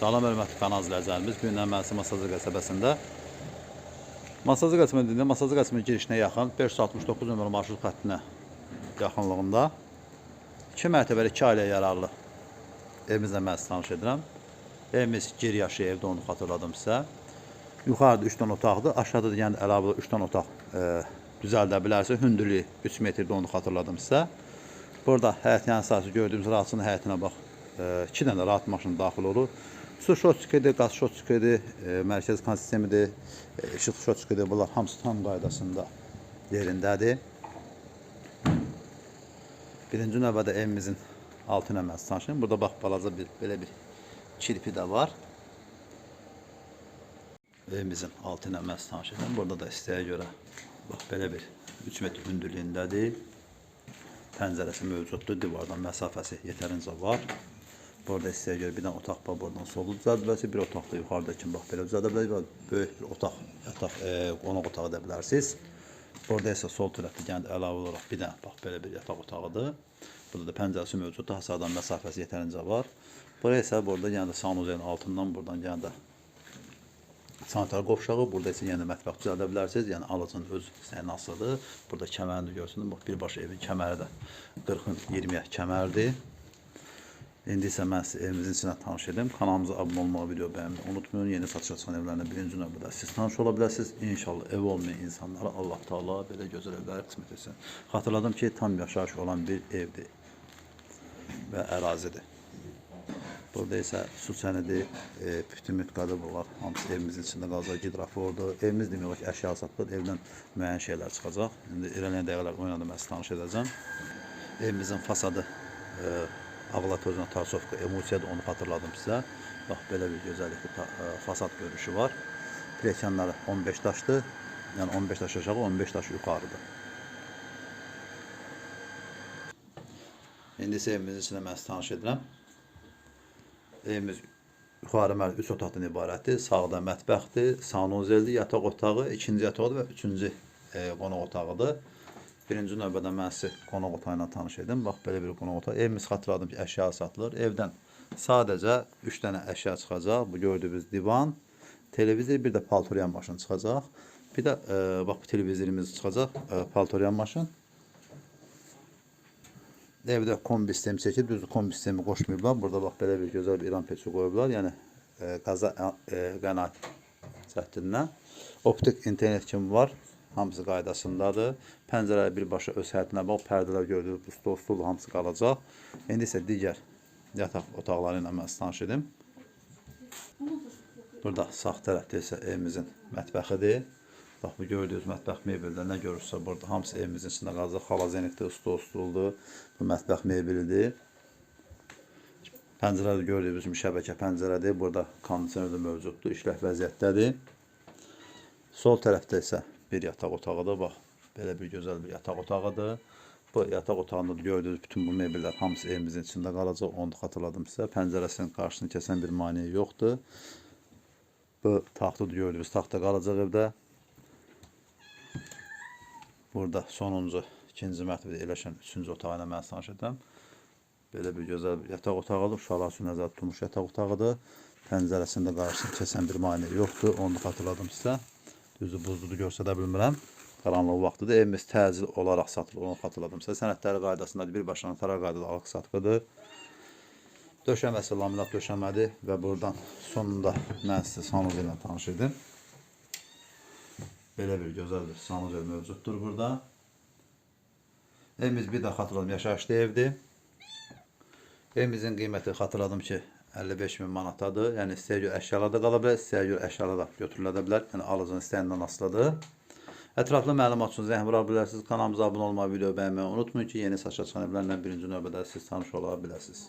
Salam hörmətli kanal izləyicilərimiz. Bu gündən Mənsi Masazı qəsəbəsində Masazı qəsəbəsində Masazı qəsəbəsinin girişinə yaxın 569 nömrə marşrut xəttinə yaxınlığında 2 mərtəbəli 2 ailə yararlı evimizlə mən tanış edirəm. Evimiz gir yaşı evdə onu xatırladım sizə. Yuxarıda 3 dənə otaqdır, aşağıda da yəni əlavə 3 dənə otaq e, düzəldə bilərsiniz. Hündürlüyü 3 metrdə onu xatırladım sizə. Burada həyət yan sahəsi gördüyümüz rahatçının həyətinə bax. 2 dənə rahat maşın daxil olur. Su şotçukidir, qaz şotçukidir, e, mərkəzi kan sistemidir, e, işıq şotçukidir. Bunlar hamısı tam qaydasında yerindədir. Birinci növbədə evimizin altı nömrəsi tanışın. Burada bax balaca bir belə bir kirpi də var. Evimizin altı nömrəsi tanışın. Burada da istəyə görə bax belə bir 3 metr hündürlüyündədir. Pəncərəsi mövcuddur. Divardan məsafəsi yetərincə var. Burada istəyə görə bir dənə otaq var. Buradan solu düzəldə bilərsiniz. Bir otaq da yuxarıdakı bax belə düzəldə bilərsiniz. Böyük bir otaq, yataq, e, qonaq otağı da bilərsiniz. Burada isə sol tərəfdə yəni əlavə olaraq bir dənə bax belə bir yataq otağıdır. Burada da pəncərəsi mövcuddur. Hasardan məsafəsi yetərincə var. Buraya isə burada yəni sanuzelin altından buradan yəni də sanitar qovşağı, burada isə yəni mətbəx düzəldə bilərsiniz. Yəni alıcının öz sənasıdır. Burada kəmərini görsünüz. Bax birbaşa evin kəməri də 40-ın 20-yə kəmərdir. İndi isə mən evimizin içinə tanış edim. Kanalımıza abunə olmağı, video bəyənməyi unutmayın. Yeni satışa çıxan evlərlə birinci növbədə siz tanış ola. İnşallah ev olmayan insanlara Allah Taala belə gözəl evləri qismət etsin. Xatırladım ki, tam yaşayış olan bir evdir və ərazidir. Burada isə su sənədi, e, bütün mütqadı bunlar hamısı evimizin içində qalacaq. Gidrafordur. Evimiz demək olar ki, əşya satılır. Evdən müəyyən şeylər çıxacaq. İndi irəliyən dəqiqələr oynadım, mən tanış edəcəm. Evimizin fasadı e, Ağla Tozuna Tarsovka emosiyadır, onu xatırladım sizə. Bax, belə bir gözəllikli e, fasad görünüşü var. Plekanları 15 daşdır. Yəni 15 daş aşağı, 15 daş yuxarıdır. İndi isə evimizin içində mən sizi tanış edirəm. Evimiz yuxarı mərd 3 otaqdan ibarətdir. Sağda mətbəxdir, sanuzeldir, yataq otağı, ikinci yataq və üçüncü e, qonaq otağıdır. Birinci növbədə mən sizi qonaq otağı tanış edim. Bax belə bir qonaq otağı. Evimiz xatırladım ki, əşya satılır. Evdən sadəcə 3 dənə əşya çıxacaq. Bu gördüyünüz divan, televizor, bir də paltoryan maşın çıxacaq. Bir də e, bax bu televizorimiz çıxacaq, e, paltoryan maşın. Evdə kombi sistemi çəkib, düzdür, kombi sistemi qoşmayıblar. Burada bax belə bir gözəl bir İran peçi qoyublar. Yəni e, qaza e, qənaət cəhdindən. Optik internet kimi var. Hamısı qaydasındadır. Pəncərələr birbaşa öz həyətinə bax, pərdələr gördüyünüz bu stol, stol hamısı qalacaq. İndi isə digər yataq otaqları ilə mən tanış edim. Burada sağ tərəfdə isə evimizin mətbəxidir. Bax bu gördüyünüz mətbəx mebeldə nə görürsə burada hamısı evimizin içində qalacaq. Xalazenikdir, stol, stoldur. Bu mətbəx mebelidir. Pəncərədə gördüyünüz kimi şəbəkə pəncərədir. Burada kondisioner də mövcuddur. İşlək vəziyyətdədir. Sol tərəfdə isə bir yataq otağıdır. Bax, belə bir gözəl bir yataq otağıdır. Bu yataq otağında da gördüyünüz bütün bu mebellər hamısı evimizin içində qalacaq. Onu da xatırladım sizə. Pəncərəsinin qarşısını kəsən bir maneə yoxdur. Bu taxtı da gördüyünüz taxta qalacaq evdə. Burada sonuncu, ikinci mərtəbədə eləşən üçüncü otağı ilə mən tanış edirəm. Belə bir gözəl bir yataq otağıdır. Uşaqlar üçün nəzərdə tutulmuş yataq otağıdır. Pəncərəsində qarşısını kəsən bir maneə yoxdur. Onu da xatırladım sizə. Düzdür, buzludur göstərə bilmirəm. Qaranlıq vaxtıdır. Evimiz təcil olaraq satılır. Onu xatırladım sizə. Sənədləri qaydasındadır. Birbaşa notar qaydada alıq satqıdır. Döşəməsi laminat döşəmədir və buradan sonunda mən sizə sanuzel ilə tanış edim. Belə bir gözəl bir sanuzel mövcuddur burada. Evimiz bir də xatırladım yaşayışlı evdir. Evimizin qiyməti xatırladım ki 55 min manatadır. Yəni istəyə görə əşyalar da qala bilər, istəyə görə əşyalar da götürülə də bilər. Yəni alıcının istəyindən asılıdır. Ətraflı məlumat üçün zəng vura bilərsiniz. Kanalımıza abunə olmağı, video bəyənməyi unutmayın ki, yeni saçma çıxan evlərlə birinci növbədə siz tanış ola biləsiniz.